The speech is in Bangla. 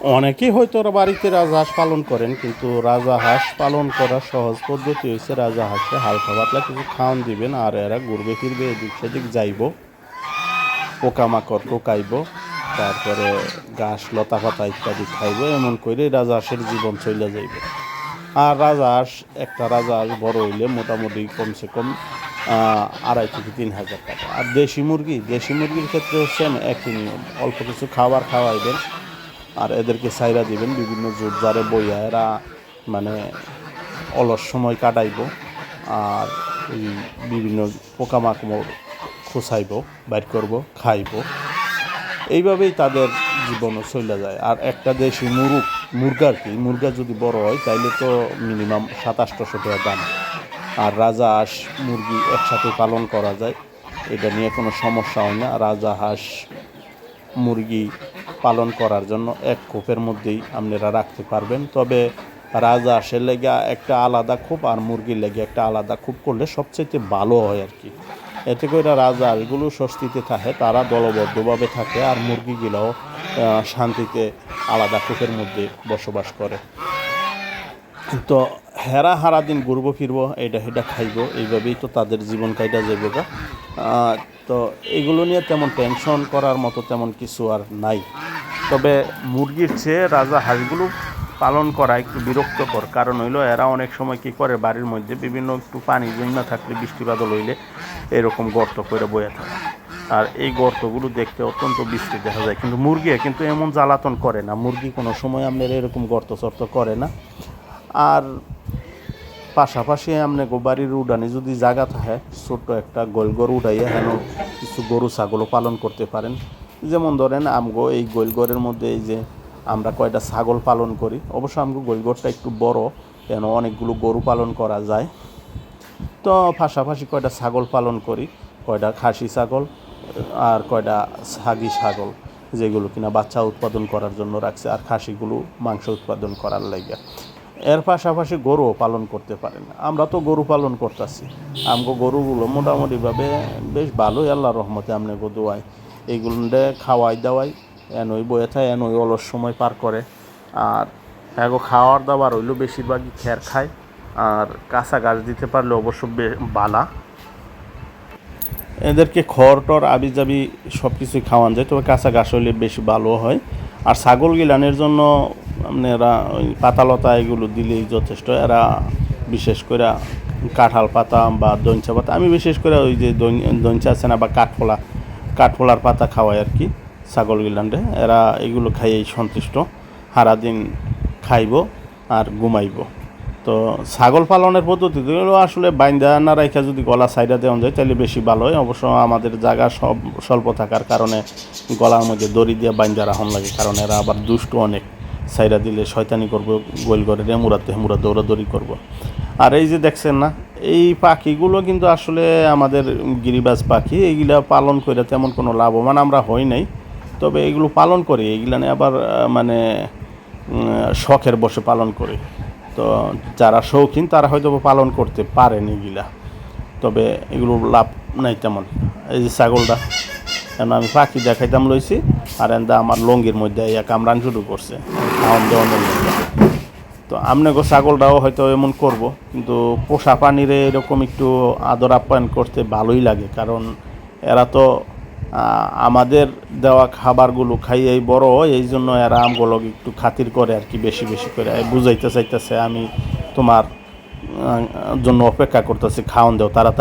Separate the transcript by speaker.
Speaker 1: অনেকেই হয়তো ওরা বাড়িতে রাজহাঁস পালন করেন, কিন্তু রাজা হাঁস পালন করার সহজ পদ্ধতি হচ্ছে রাজহাঁসকে হালকা পাতলা কিছু খাওয়ান দিবেন, আর এরা ঘুরবে ফিরবে, এদিক সেদিক যাইব, পোকামাকড় টোকাইব তারপরে ঘাস লতা পাতা ইত্যাদি খাইব, এমন করে রাজা হাঁসের জীবন চলে যাইব। আর রাজা হাঁস, একটা রাজা হাঁস বড় হইলে মোটামুটি কমসে কম আড়াই থেকে তিন হাজার টাকা। আর দেশি মুরগি, দেশি মুরগির ক্ষেত্রে হচ্ছে একই নিয়ম, অল্প কিছু খাবার খাওয়াইবেন আর এদেরকে সাইরা দিবেন বিভিন্ন জোরজারে বইয়া এরা মানে অলস সময় কাটাইব আর এই বিভিন্ন পোকামাকড় খোসাইব বাইর করব, খাইব। এইভাবেই তাদের জীবনও চলে যায়। আর একটা দেশি মুরুগ মুরগার কি, মুরগা যদি বড় হয় তাইলে তো মিনিমাম সাতাশশো টাকা দাম। আর রাজা হাঁস মুরগি একসাথে পালন করা যায়, এটা নিয়ে কোনো সমস্যা হয় না। রাজা হাঁস মুরগি পালন করার জন্য এক কোপের মধ্যেই আপনারা রাখতে পারবেন। তবে রাজা হাঁসের লেগে একটা আলাদা খুব আর মুরগির লেগে একটা আলাদা খুব করলে সবচেয়ে ভালো হয় আর কি। এতে করে রাজা হাঁসগুলো স্বস্তিতে থাকে, তারা দলবদ্ধভাবে থাকে আর মুরগিগুলোও শান্তিতে আলাদা কূপের মধ্যে বসবাস করে। তো হেরা হারা দিন ঘুরবো ফিরবো এটা সেটা খাইব, এইভাবেই তো তাদের জীবন কাইটা যাইব তো এগুলো নিয়ে তেমন টেনশন করার মতো তেমন কিছু আর নাই। তবে মুরগির চেয়ে রাজা হাঁসগুলো পালন করা একটু বিরক্তকর। কারণ হইল এরা অনেক সময় কি করে, বাড়ির মধ্যে বিভিন্ন একটু পানি জমা থাকলে বৃষ্টি বাদল হইলে এরকম গর্ত করে বয়ে থাকে। আর এই গর্তগুলো দেখতে অত্যন্ত বৃষ্টি দেখা যায়। কিন্তু মুরগি কিন্তু এমন জ্বালাতন করে না। মুরগি কোনো সময় আপনার এরকম গর্ত চর্ত করে না। আর পাশাপাশি আপনি বাড়ির উডানে যদি জায়গা থাকে, ছোট্ট একটা গোলগর উঠাইয়া হেন কিছু গরু, ছাগলও পালন করতে পারেন। যেমন ধরেন আমগো এই গোলগরের মধ্যে এই যে আমরা কয়টা ছাগল পালন করি, অবশ্য আমগো গোলগরটা একটু বড়, কেন অনেকগুলো গরু পালন করা যায়। তো পাশাপাশি কয়টা ছাগল পালন করি, কয়টা খাসি ছাগল, আর কয়টা ছাগি ছাগল, যেগুলো কিনা বাচ্চা উৎপাদন করার জন্য রাখছে, আর খাসিগুলো মাংস উৎপাদন করার লাগে। এর পাশাপাশি গরুও পালন করতে পারেন। আমরা তো গরু পালন করতেছি। আমগো গরুগুলো মোটামুটিভাবে বেশ ভালোই আল্লাহ রহমতে আমনে দোয়াই এইগুলো খাওয়াই দাওয়াই, এনই বয়ে থাকে এনই অলস সময় পার করে। আর এগো খাওয়ার দাওয়ার হইল বেশিরভাগই খ্যার খায় আর কাঁচা গাছ দিতে পারলে অবশ্য বালা। এদেরকে খড় টর আবি জাবি সব কিছুই খাওয়ান যায়, তবে কাঁচা ঘাস হইলে বেশি ভালো হয়। আর ছাগল গিলানের জন্য এরা ওই পাতালতা এগুলো দিলেই যথেষ্ট। এরা বিশেষ করে কাঁঠাল পাতা বা দঞ্চা পাতা, আমি বিশেষ করে ওই যে দঞ্চা আছে না বা কাঠফোলা কাঠফোলার পাতা খাওয়ায় আর কি, ছাগল গিলানরে এরা এগুলো খাইয়েই সন্তুষ্ট। সারাদিন খাইব আর ঘুমাইব। তো ছাগল পালনের পদ্ধতিতে হলো আসলে বাইন্দা না রাইখা যদি গলা সাইডা দেওয়া যায় তাহলে বেশি ভালো হয়। অবশ্য আমাদের জায়গা সব স্বল্প থাকার কারণে গলার মধ্যে দড়ি দিয়ে বাইন্দা রাখুন লাগে, কারণ এরা আবার দুষ্ট অনেক। সাইডা দিলে শয়তানি করব, গোল করে রেমুরাতে হেমুরা দৌড়াদৌড়ি করব। আর এই যে দেখছেন না এই পাখিগুলো কিন্তু আসলে আমাদের গিরিবাজ পাখি এইগুলা পালন করে তেমন কোনো লাভবান আমরা হই নাই। তবে এগুলো পালন করি এইগুলা নিয়ে আবার মানে শখের বসে পালন করি। তো যারা শৌখিন, তারা হয়তো পালন করতে পারেন এগুলা। তবে এগুলো লাভ নাই তেমন। এই যে ছাগলটা কেন আমি পাখি দেখাইতাম লইছি, আর এন্দা আমার লঙ্গির মধ্যে ইয়া কামড়ান শুরু করছে। খাওয়ান আমনেগো ছাগলটাও হয়তো এমন করব, কিন্তু পোষা পানিরে এরকম একটু আদর আপ্যায়ন করতে ভালোই লাগে, কারণ এরা তো আমাদের দেওয়া খাবারগুলো খাইয়েই বড়, এই জন্য এরা আমগুলো একটু খাতির করে আর কি বেশি বেশি করে। বুঝাইতে চাইতেছে আমি তোমার জন্য অপেক্ষা করতেছি, খাওয়ান দেও, তাড়াতাড়ি।